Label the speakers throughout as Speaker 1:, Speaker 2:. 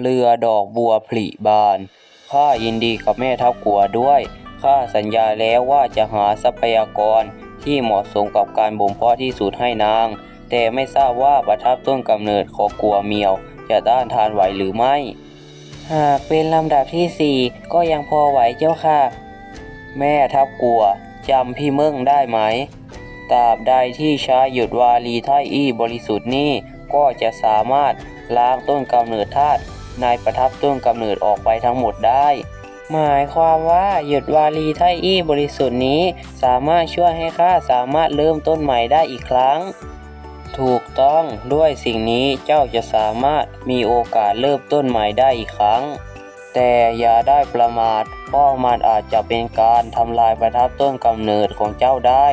Speaker 1: เรือดอกบัวผลิบาน ข้ายินดีกับแม่ทัพกัวด้วย ข้าสัญญาแล้วว่าจะหาทรัพยากรที่เหมาะสมกับการบ่มเพาะที่สุดให้นาง แต่ไม่ทราบว่าประทับต้นกำเนิดของกัวเมียว จะต้านทานไหวหรือไม่ หากเป็นลำดับที่สี่ก็ยังพอไหวเจ้าค่ะ แม่ทัพกัวจำพี่เมิ่งได้ไหมตราบใดที่ใช้หยุดวาลีไทยอี้บริสุทธิ์นี้ก็จะสามารถล้างต้นกำเนิดธาตุ ในประทับต้นกำเนิดออกไปทั้งหมดได้ หมายความว่าหยุดวาลีไทอี้บริสุทธิ์นี้ สามารถช่วยให้ข้าสามารถเริ่มต้นใหม่ได้อีกครั้ง ถูกต้องด้วยสิ่งนี้เจ้าจะสามารถมีโอกาสเริ่มต้นใหม่ได้อีกครั้ง แต่อย่าได้ประมาทเพราะมันอาจจะเป็นการทำลายประทับต้นกำเนิดของเจ้าได้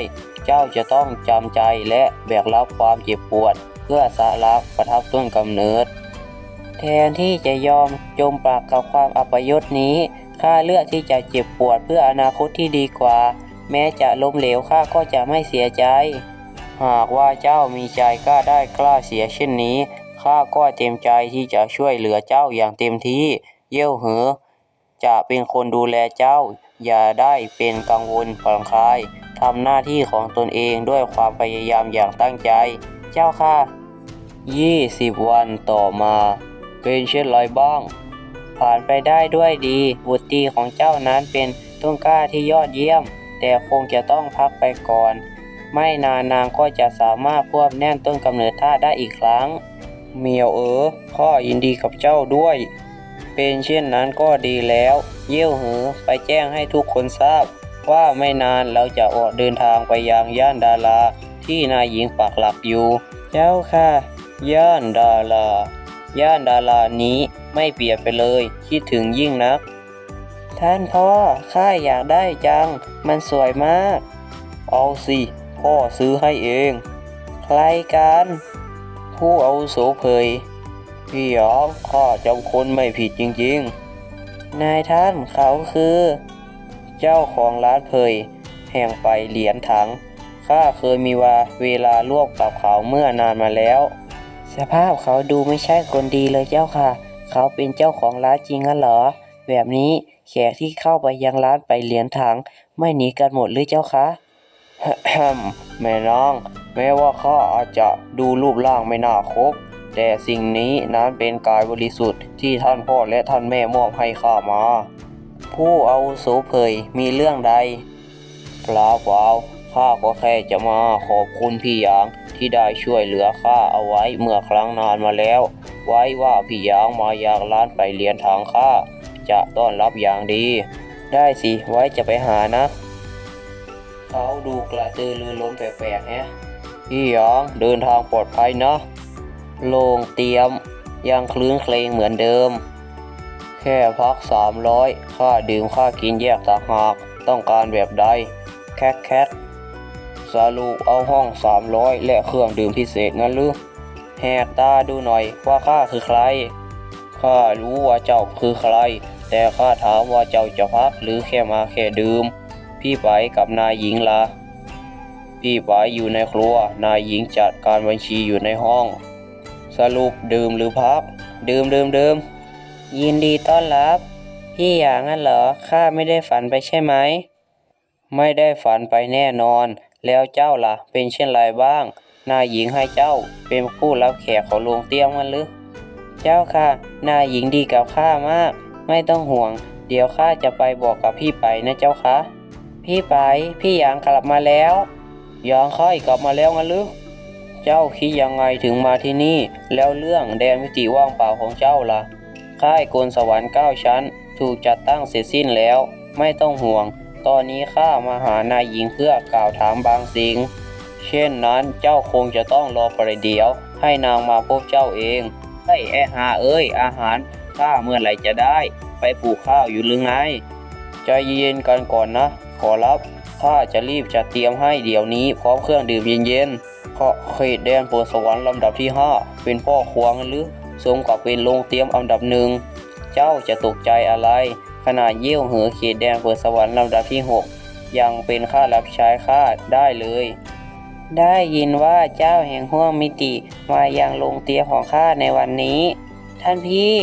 Speaker 1: เจ้าจะต้องจำใจและแบกรับความเจ็บปวด เพื่อสารักประทับต้นกำเนิด ทนที่จะยอมจมปลักกับความอัปยศนี้ข้าเลือกที่จะเจ็บปวดเพื่ออนาคตที่ดีกว่า แม้จะล้มเหลวข้าก็จะไม่เสียใจ หากว่าเจ้ามีใจกล้าได้กล้าเสียเช่นนี้ข้าก็เต็มใจที่จะช่วยเหลือเจ้าอย่างเต็มที่ เยี่ยวเหอ จะเป็นคนดูแลเจ้า อย่าได้เป็นกังวลผ่อนคลายทำหน้าที่ของตนเองด้วยความพยายามอย่างตั้งใจ เจ้าค่ะยี่สิบวันต่อมา เป็นเช่นไรบ้างผ่านไปได้ด้วยดี บุตรีของเจ้านั้นเป็นต้นกล้าที่ยอดเยี่ยม แต่คงจะต้องพักไปก่อน ไม่นานนางก็จะสามารถควบแน่นต้นกำเนิดธาตุได้อีกครั้ง เมียวเอ๋อข้ายินดีกับเจ้าด้วย เป็นเช่นนั้นก็ดีแล้ว เยี่ยวหือไปแจ้งให้ทุกคนทราบ ว่าไม่นานเราจะออกเดินทางไปยังย่านดาราที่นายหญิงปักหลักอยู่ เจ้าค่ะ ย่านดารา ย่านดารานี้ไม่เปรียบไปเลยคิดถึงยิ่งนัก ท่านพ่อข้าอยากได้จัง มันสวยมาก เอาสิ พ่อซื้อให้เอง ใครกัน ผู้เอาโสเผย พี่หยองข้าจำคนไม่ผิดจริงๆ นายท่านเขาคือ เจ้าของร้านเผย แห่งไปเหรียญถังข้าเคยมีว่าเวลาร่วมกับเขาเมื่อนานมาแล้ว สภาพเขาดูไม่ใช่คนดีเลยเจ้าค่ะ เขาเป็นเจ้าของร้านจริงงั้นเหรอ แบบนี้แขกที่เข้าไปยังร้านไปเหรียญถัง ไม่หนีกันหมดหรือเจ้าคะแม่น้อง แม้ว่าข้าอาจจะดูรูปร่างไม่น่าคบ แต่สิ่งนี้นั้นเป็นกายบริสุทธิ์ที่ท่านพ่อและท่านแม่มอบให้ข้ามา ผู้เอาโสเผยมีเรื่องใดเปล่าเปล่า ข้าก็แค่จะมาขอบคุณพี่หยางที่ได้ช่วยเหลือข้าเอาไว้เมื่อครั้งนานมาแล้ว ไว้ว่าพี่หยางมาอยากร้านไปเรียนทางข้าจะต้อนรับอย่างดี ได้สิ ไว้จะไปหานะเขาดูกระตือรือร้นแปลกๆแฮะพี่หยางเดินทางปลอดภัยนะโล่งเตรียมยังคลื้นเคลงเหมือนเดิม แค่พักสามร้อยค่าดื่มค่ากินแยกต่างหาก ต้องการแบบใด แคทแคท สรุปเอาห้องสามร้อยและเครื่องดื่มพิเศษงั้นหรือแหกตาดูหน่อยว่าข้าคือใคร ข้ารู้ว่าเจ้าคือใคร แต่ข้าถามว่าเจ้าจะพักหรือแค่มาแค่ดื่ม พี่ไปกับนายหญิงละพี่ไปอยู่ในครัว นายหญิงจัดการบัญชีอยู่ในห้อง สรุปดื่มหรือพัก ดื่มดื่มดื่มยินดีต้อนรับ พี่อย่างนั้นเหรอ ข้าไม่ได้ฝันไปใช่ไหม ไม่ได้ฝันไปแน่นอน แล้วเจ้าล่ะ เป็นเช่นไรบ้าง นายหญิงให้เจ้าเป็นผู้รับแขกของโรงเตี้ยมมันหรือ เจ้าค่ะ นายหญิงดีกับข้ามาก ไม่ต้องห่วง เดี๋ยวข้าจะไปบอกกับพี่ไปนะเจ้าคะ พี่ไป พี่หยางกลับมาแล้วยางค่อยกลับมาแล้วงั้นหรือ เจ้าคิดยังไงถึงมาที่นี่ แล้วเรื่องแดนวิติว่างเปล่าของเจ้าล่ะค่ายกลสวรรค์เก้าชั้น ถูกจัดตั้งเสร็จสิ้นแล้ว ไม่ต้องห่วง ตอนนี้ข้ามาหานายหญิงเพื่อกล่าวถามบางสิ่ง เช่นนั้นเจ้าคงจะต้องรอประเดี๋ยว ให้นางมาพบเจ้าเองไอ้แอหาเอ้ยอาหารข้าเมื่อไหร่จะได้ ไปปลูกข้าวอยู่หรือไงใจเย็นกันก่อนนะ ขอรับข้าจะรีบจัดเตรียมให้เดี๋ยวนี้พร้อมเครื่องดื่มเย็นๆเพราะเขตแดนโปรดสวรรค์ลำดับที่ 5 เป็นพ่อครัวงหรือสมกับเป็นโรงเตรียมอันดับหนึ่ง เจ้าจะตกใจอะไร ขนาดเยี่ยวเหอเขตแดนเปิดสวรรค์ลำดับที่ 6 ยังเป็นข้ารับใช้ข้าได้เลย ได้ยินว่าเจ้าแห่งห้วงมิติมายังโรงเตียของข้าในวันนี้ ท่านพี่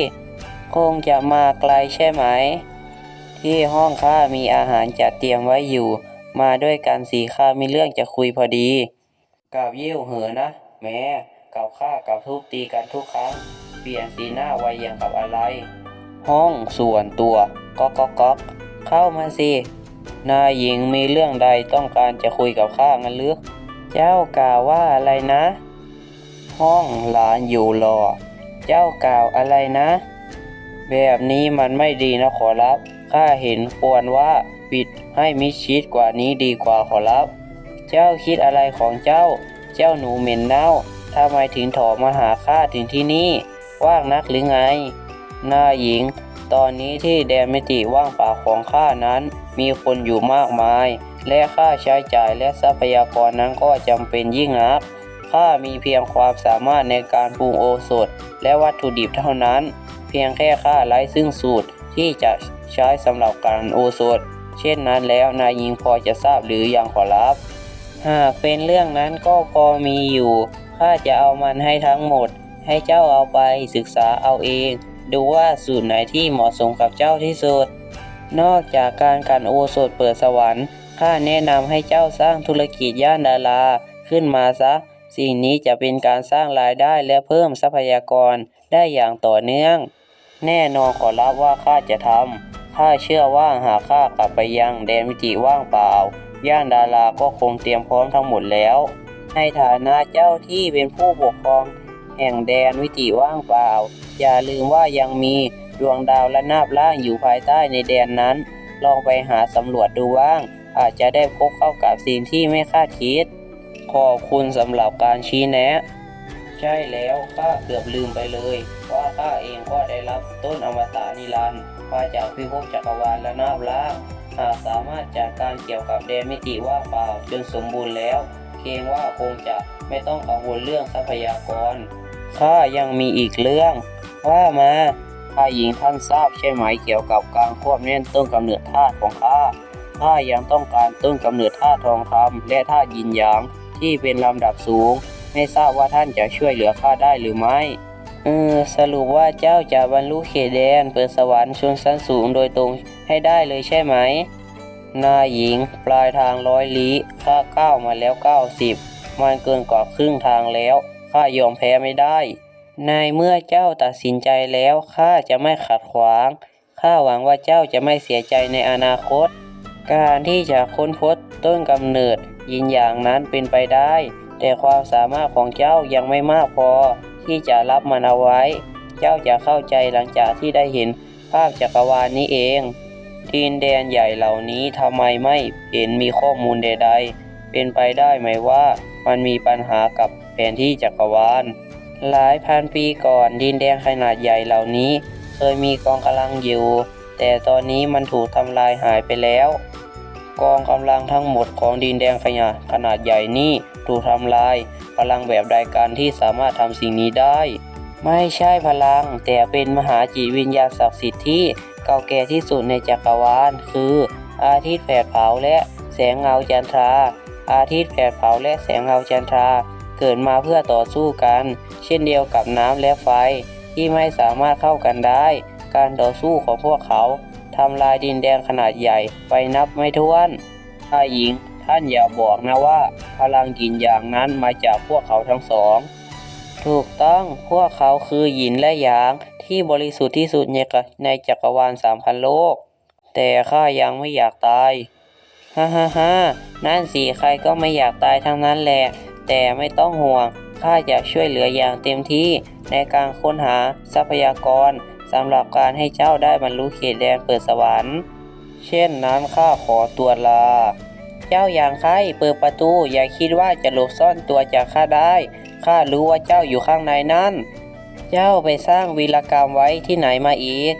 Speaker 1: คงจะมาไกลใช่ไหม ที่ห้องข้ามีอาหารจัดเตรียมไว้อยู่ มาด้วยกันสีข้ามีเรื่องจะคุยพอดี กับเยี่ยวเหอนะ แม้กับข้ากับทุบตีกันทุกครั้ง เปลี่ยนสีหน้าไวอย่างกับอะไร ห้องส่วนตัว ก๊อกก๊อกก๊อกเข้ามาสิ นายหญิงมีเรื่องใดต้องการจะคุยกับข้างั้นหรือ เจ้ากล่าวว่าอะไรนะ ห้องหลานอยู่รอ เจ้ากล่าวอะไรนะ แบบนี้มันไม่ดีนะขอรับ ข้าเห็นควรว่าปิดให้มิชิดกว่านี้ดีกว่าขอรับ เจ้าคิดอะไรของเจ้า เจ้าหนูเหม็นเน่าทำไมถึงถอมาหาข้าถึงที่นี่ ว่างนักหรือไง หน้าหญิง ตอนนี้ที่แดนมิติว่างเปล่าของข้านั้น มีคนอยู่มากมาย และค่าใช้จ่ายและทรัพยากรนั้นก็จำเป็นยิ่งนักข้ามีเพียงความสามารถในการปรุงโอสถ และวัตถุดิบเท่านั้น เพียงแค่ข้าไร้ซึ่งสูตรที่จะใช้สำหรับการโอสถ เช่นนั้นแล้วนายหญิงพอจะทราบหรือยังขอรับหากเป็นเรื่องนั้นก็พอมีอยู่ข้าจะเอามันให้ทั้งหมด ให้เจ้าเอาไปศึกษาเอาเอง ดูว่าสูตรไหนที่เหมาะสมกับเจ้าที่สุด นอกจากการกันโอสถเปิดสวรรค์ข้าแนะนำให้เจ้าสร้างธุรกิจย่านดาราขึ้นมาซะ สิ่งนี้จะเป็นการสร้างรายได้และเพิ่มทรัพยากรได้อย่างต่อเนื่อง แน่นอนขอรับว่าข้าจะทำข้าเชื่อว่าหากข้ากลับไปยังแดนมิติว่างเปล่า ย่านดาราก็คงเตรียมพร้อมทั้งหมดแล้ว ในฐานะเจ้าที่เป็นผู้ปกครอง แห่งแดนมิติว่างเปล่า อย่าลืมว่ายังมีดวงดาวและนาบล่างอยู่ภายใต้ในแดนนั้น ลองไปหาสำรวจดูบ้าง อาจจะได้พบเข้ากับสิ่งที่ไม่คาดคิด ขอบคุณสำหรับการชี้แนะ ใช่แล้วข้าเกือบลืมไปเลย ว่าข้าเองก็ได้รับต้นอมตะนิรันดร์มาจากพิภพจักรวาลและนาบล่างหากสามารถจัดการเกี่ยวกับแดนมิติว่างเปล่าจนสมบูรณ์แล้ว เกรงว่าคงจะไม่ต้องกังวลเรื่องทรัพยากร ข้ายังมีอีกเรื่องว่ามาข้าหญิงท่านทราบใช่ไหมเกี่ยวกับการควบแน่นต้นกำเนิดธาตุของข้าข้ายังต้องการต้นกำเนิดธาตุทองคำและธาตุยินหยางที่เป็นลำดับสูง ไม่ทราบว่าท่านจะช่วยเหลือข้าได้หรือไม่เออสรุปว่าเจ้าจะบรรลุเขตแดนเปิดสวรรค์ชนชั้นสูงโดยตรงให้ได้เลยใช่ไหมนายหญิงปลายทางร้อยลี้ข้าก้าวมาแล้วเก้าสิบมันเกินกว่าครึ่งทางแล้ว ข้ายอมแพ้ไม่ได้ ในเมื่อเจ้าตัดสินใจแล้วข้าจะไม่ขัดขวาง ข้าหวังว่าเจ้าจะไม่เสียใจในอนาคต การที่จะค้นพบต้นกำเนิดยินอย่างนั้นเป็นไปได้ แต่ความสามารถของเจ้ายังไม่มากพอ ที่จะรับมันเอาไว้ เจ้าจะเข้าใจหลังจากที่ได้เห็นภาพจักรวาลนี้เองดินแดนใหญ่เหล่านี้ทำไมไม่เห็นมีข้อมูลใด ๆ เป็นไปได้ไหมว่ามันมีปัญหากับ นที่จักรวาล หลายพันปีก่อนดินแดนขนาดใหญ่เหล่านี้ เคยมีกองกำลังอยู่ แต่ตอนนี้มันถูกทำลายหายไปแล้ว กองกำลังทั้งหมดของดินแดนขนาดขนาดใหญ่นี้ถูกทำลาย พลังแบบใดการที่สามารถทำสิ่งนี้ได้ ไม่ใช่พลัง แต่เป็นมหาจิตวิญญาณศักดิ์สิทธิ์ที่เก่าแก่ที่สุดในจักรวาล คืออาทิตย์แผดเผาและแสงเงาจันทรา อาทิตย์แผดเผาและแสงเงาจันทรา เกิดมาเพื่อต่อสู้กัน เช่นเดียวกับน้ำและไฟที่ไม่สามารถเข้ากันได้ การต่อสู้ของพวกเขาทำลายดินแดนขนาดใหญ่ไปนับไม่ถ้วนถ้าหญิง ท่านอย่าบอกนะว่า พลังกินอย่างนั้นมาจากพวกเขาทั้งสอง ถูกต้องพวกเขาคือหยินและหยางที่บริสุทธิ์ที่สุดในในจักรวาลสามพันโลก แต่ข้ายังไม่อยากตาย ฮ่าฮ่าฮ่านั่นสิใครก็ไม่อยากตายทั้งนั้นแหละ แต่ไม่ต้องห่วง ข้าจะช่วยเหลืออย่างเต็มที่ในการค้นหาทรัพยากรสำหรับการให้เจ้าได้บรรลุเขตแดนเปิดสวรรค์ เช่นนั้นข้าขอตัวลา เจ้าอย่างใครเปิดประตู อย่าคิดว่าจะหลบซ่อนตัวจากข้าได้ ข้ารู้ว่าเจ้าอยู่ข้างในนั้นเจ้าไปสร้างวีรกรรมไว้ที่ไหนมาอีก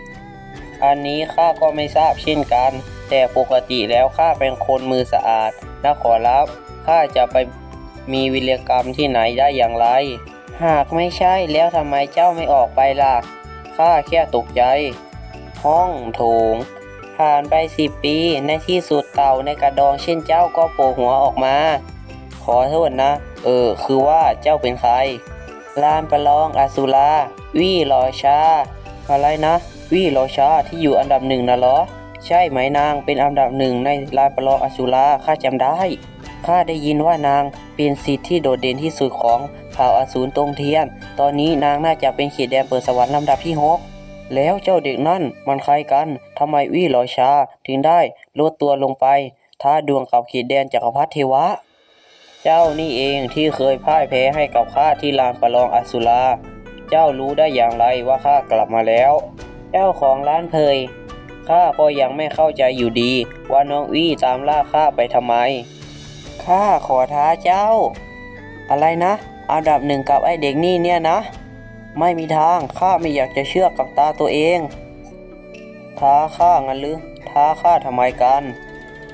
Speaker 1: อันนี้ข้าก็ไม่ทราบเช่นกัน แต่ปกติแล้วข้าเป็นคนมือสะอาดนะขอรับ ข้าจะไป มีวีรกรรมที่ไหนได้อย่างไร หากไม่ใช่แล้วทำไมเจ้าไม่ออกไปล่ะ ข้าแค่ตกใจ ห้องโถง ผ่านไปสิบปีในที่สุดเต่าในกระดองเช่นเจ้าก็โผล่หัวออกมา ขอโทษนะ เออ คือว่าเจ้าเป็นใคร ลานประลองอสุราวี่ลอยชา อะไรนะ วี่โรชาที่อยู่อันดับหนึ่งนะเหรอ ใช่ไหมนางเป็นอันดับหนึ่งในลานประลองอสุราข้าจำได้ ข้าได้ยินว่านางเป็นสิทธิ์ที่โดดเด่นที่สุดของเผ่าอสูรตรงเทียน ตอนนี้นางน่าจะเป็นขีดแดนเปิดสวรรค์ลำดับที่หกแล้วเจ้าเด็กนั่นมันใครกัน ทำไมวี่โรชาถึงได้ลดตัวลงไป ท้าดวงกับขีดแดนจักรพรรดิเทวะ เจ้านี่เองที่เคยพ่ายแพ้ให้กับข้าที่ลานประลองอสุรา เจ้ารู้ได้อย่างไรว่าข้ากลับมาแล้ว เจ้าของร้านเพยข้าก็ยังไม่เข้าใจอยู่ดีว่าน้องวี่ตามล่าข้าไปทำไม ข้าขอท้าเจ้า อะไรนะ อันดับหนึ่งกับไอเด็กนี่เนี่ยนะ ไม่มีทางข้าไม่อยากจะเชื่อกับตาตัวเอง ท้าข้างั้นหรือ ท้าข้าทำไมกัน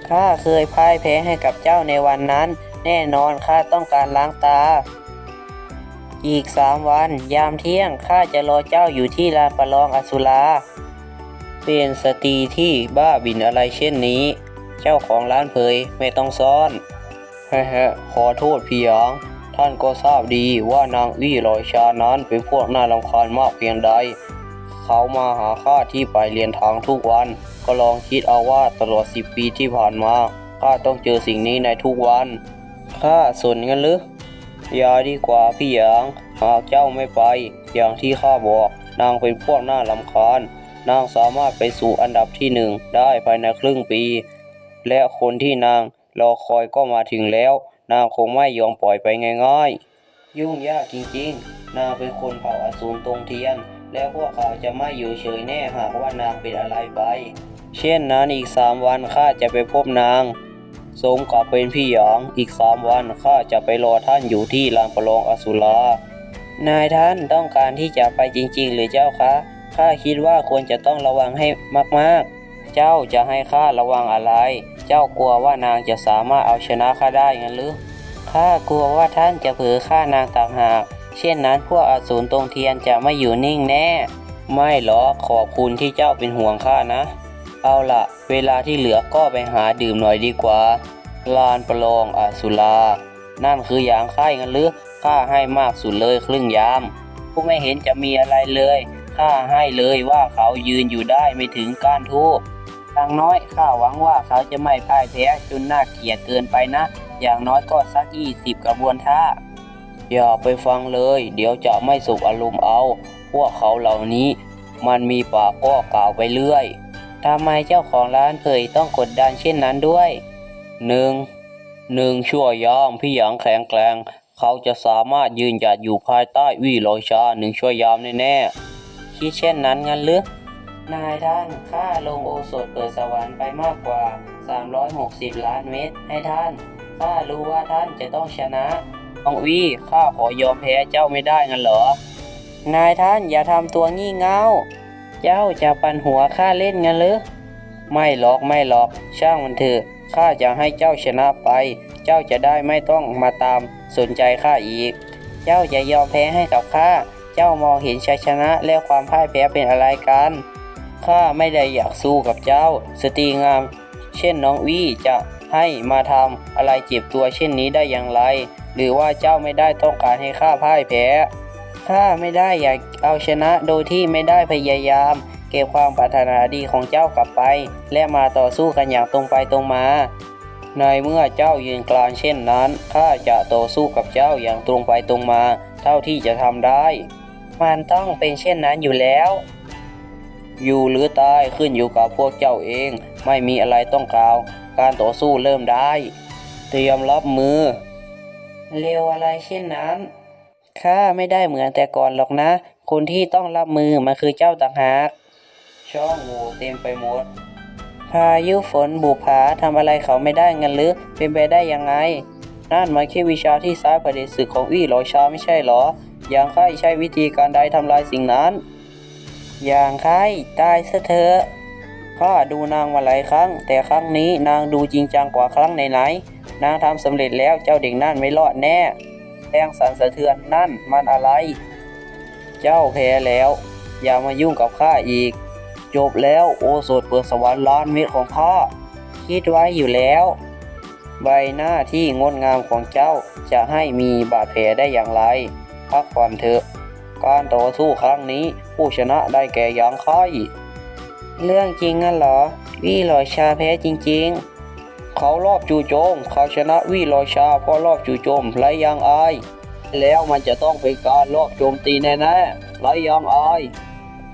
Speaker 1: ข้าเคยพ่ายแพ้ให้กับเจ้าในวันนั้น แน่นอนข้าต้องการล้างตา อีกสามวัน ยามเที่ยงข้าจะรอเจ้าอยู่ที่ลานประลองอสุราเป็นสตรีที่บ้าบินอะไรเช่นนี้ เจ้าของร้านเผยไม่ต้องซ่อน แฮะขอโทษพี่หยาง ท่านก็ทราบดีว่านางวี่ลอยชานั้นเป็นพวกน่ารำคาญมากเพียงใด เขามาหาข้าที่ไปเรียนทางทุกวัน ก็ลองคิดเอาว่าตลอดสิบปีที่ผ่านมาข้าต้องเจอสิ่งนี้ในทุกวันข้าสนกันหรืออย่าดีกว่าพี่หยางหากเจ้าไม่ไป อย่างที่ข้าบอก นางเป็นพวกน่ารำคาญ นางสามารถไปสู่อันดับที่หนึ่งได้ภายในครึ่งปี และคนที่นาง รอคอยก็มาถึงแล้ว นางคงไม่ยอมปล่อยไปง่ายๆ ยุ่งยากจริงๆ นางเป็นคนเผ่าอสูรตรงเทียน และพวกเขาจะไม่อยู่เฉยแน่หากว่านางเป็นอะไรไป เช่นนั้นอีกสามวันข้าจะไปพบนางสมกับเป็นพี่หยองอีกสามวันข้าจะไปรอท่านอยู่ที่ลานประลองอสุรานายท่านต้องการที่จะไปจริงๆ หรือเจ้าคะข้าคิดว่าควรจะต้องระวังให้มากๆ เจ้าจะให้ข้าระวังอะไร เจ้ากลัวว่านางจะสามารถเอาชนะข้าได้งั้นหรือ ข้ากลัวว่าท่านจะเผลอฆ่านางต่างหาก เช่นนั้นพวกอสูรตรงเทียนจะไม่อยู่นิ่งแน่ ไม่หรอกขอบคุณที่เจ้าเป็นห่วงข้านะ เอาละเวลาที่เหลือก็ไปหาดื่มหน่อยดีกว่า ลานประลองอสุรานั่นคือยางค่ายงั้นหรือข้าให้มากสุดเลยครึ่งยาม ผู้ไม่เห็นจะมีอะไรเลยข้าให้เลยว่าเขายืนอยู่ได้ไม่ถึงก้านทูบ อย่างน้อยข้าหวังว่าเขาจะไม่พ่ายแพ้จนน่าเกลียดเกินไปนะ อย่างน้อยก็สักยี่สิบกระบวนท่า อย่าไปฟังเลย เดี๋ยวจะไม่สุขอารมณ์เอา พวกเขาเหล่านี้ มันมีปากก็กล่าวไปเรื่อยทำไมเจ้าของร้านเผยต้องกดดันเช่นนั้นด้วยหนึ่งหนึ่งชั่วยามพี่หยางแข็งแกร่งเขาจะสามารถยืนหยัดอยู่ภายใต้วี่ลอยชาหนึ่งชั่วยามแน่ๆคิดเช่นนั้นงั้นหรือ นายท่านข้าลงโอสถเปิดสวรรค์ไปมากกว่า 360 ล้านเม็ดให้ท่านข้ารู้ว่าท่านจะต้องชนะองวีข้าขอยอมแพ้เจ้าไม่ได้งั้นเหรอ นายท่านอย่าทำตัวงี่เง่า เจ้าจะปันหัวข้าเล่นงั้นหรือไม่หรอกไม่หรอก ช่างมันเถอะข้าจะให้เจ้าชนะไป เจ้าจะได้ไม่ต้องมาตามสนใจข้าอีก เจ้าจะยอมแพ้ให้กับข้า เจ้ามองเห็นชัยชนะและความพ่ายแพ้เป็นอะไรกัน ข้าไม่ได้อยากสู้กับเจ้า สตรีงาม เช่นน้องวี่จะให้มาทำอะไรเจ็บตัวเช่นนี้ได้อย่างไร หรือว่าเจ้าไม่ได้ต้องการให้ข้าพ่ายแพ้ข้าไม่ได้อยากเอาชนะโดยที่ไม่ได้พยายาม เก็บความปรารถนาดีของเจ้ากลับไป และมาต่อสู้กันอย่างตรงไปตรงมาในเมื่อเจ้ายืนกลานเช่นนั้นข้าจะต่อสู้กับเจ้าอย่างตรงไปตรงมา เท่าที่จะทำได้ มันต้องเป็นเช่นนั้นอยู่แล้ว อยู่หรือตายขึ้นอยู่กับพวกเจ้าเอง ไม่มีอะไรต้องกล่าว การต่อสู้เริ่มได้ เตรียมรับมือ เร็วอะไรเช่นนั้นข้าไม่ได้เหมือนแต่ก่อนหรอกนะ คนที่ต้องรับมือมันคือเจ้าต่างหากช่องโหว่เต็มไปหมด พายุฝนบุผาทำอะไรเขาไม่ได้งั้นหรือเป็นไปได้ยังไง นั่นมันแค่วิชาที่ซ้ายประเดชศึกของวี่หลอชาไม่ใช่หรอ อย่างใครใช้วิธีการใดทำลายสิ่งนั้น อย่างใครตายซะเถอะข้าดูนางมาหลายครั้ง แต่ครั้งนี้นางดูจริงจังกว่าครั้งไหนๆนางทำสำเร็จแล้วเจ้าเด็กนั่นไม่รอดแน่แรงสั่นสะเทือนนั่นมันอะไร เจ้าแพ้แล้ว อย่ามายุ่งกับข้าอีก จบแล้วโอสถเปิดสวรรค์ล้านเม็ดของข้าคิดไว้อยู่แล้ว ใบหน้าที่งดงามของเจ้าจะให้มีบาดแผลได้อย่างไร พักผ่อนเถอะ การต่อสู้ครั้งนี้ ผู้ชนะได้แก่ยางไคเรื่องจริงงั้นเหรอ วี่ลอยชาแพ้จริง ๆ เขารอบจู่โจม เขาชนะวี่ลอยชาเพราะรอบจู่โจมไรยางอาย แล้วมันจะต้องเป็นการรอบโจมตีแน่ๆไรยางอาย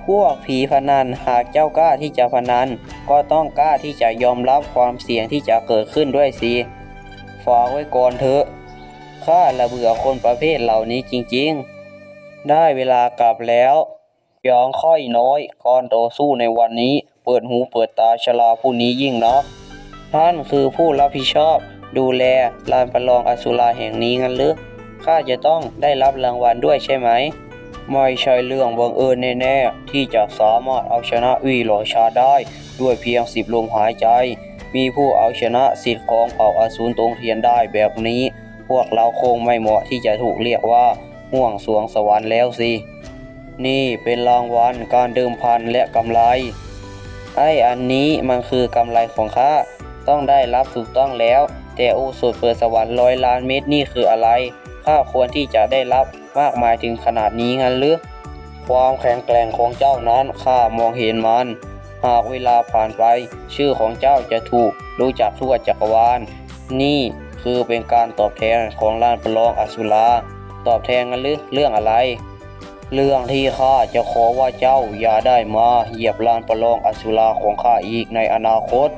Speaker 1: พวกผีพนันหากเจ้ากล้าที่จะพนัน ก็ต้องกล้าที่จะยอมรับความเสี่ยงที่จะเกิดขึ้นด้วยสิฝากไว้ก่อนเถอะข้าละเบื่อคนประเภทเหล่านี้จริงๆ ได้เวลากลับแล้ว ยองค่อยน้อยก่อนต่อสู้ในวันนี้เปิดหูเปิดตาชลาผู้นี้ยิ่งนักท่านคือผู้รับผิดชอบ ดูแลลานประลองอสุราแห่งนี้งั้นหรือข้าจะต้องได้รับรางวัลด้วยใช่ไหม ไม่ใช่เรื่องบังเอิญแน่ๆ ที่จะสามารถเอาชนะวีหลอชาได้ ด้วยเพียงสิบลมหายใจ มีผู้เอาชนะสิทธิ์ของเผ่าอสูรตรงเทียนได้แบบนี้ พวกเราคงไม่เหมาะที่จะถูกเรียกว่าห่วงสวงสวรรค์แล้วสิ นี่เป็นรางวัลการเดิมพันและกำไร ไอ้อันนี้มันคือกำไรของข้าต้องได้รับถูกต้องแล้ว แต่โอสถเปิดสวรรค์ร้อยล้านเม็ดนี่คืออะไรข้าควรที่จะได้รับมากมายถึงขนาดนี้งั้นหรือความแข็งแกร่งของเจ้านั้นข้ามองเห็นมัน หากเวลาผ่านไป ชื่อของเจ้าจะถูกรู้จักทั่วจักรวาล นี่คือเป็นการตอบแทนของลานประลองอสุรา ตอบแทนกันหรือเรื่องอะไร เรื่องที่ข้าจะขอว่าเจ้าอย่าได้มาเหยียบลานประลองอสุราของข้าอีกในอนาคต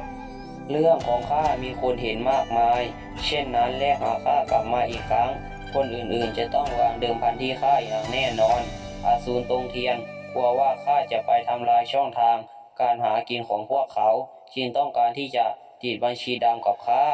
Speaker 1: เรื่องของข้ามีคนเห็นมากมาย เช่นนั้นและหากข้ากลับมาอีกครั้ง คนอื่นๆจะต้องวางเดิมพันที่ข้าอย่างแน่นอนอาสูรตรงเทียนกลัวว่าข้าจะไปทำลายช่องทาง การหากินของพวกเขาจึงต้องการที่จะติดบัญชีดำกับข้า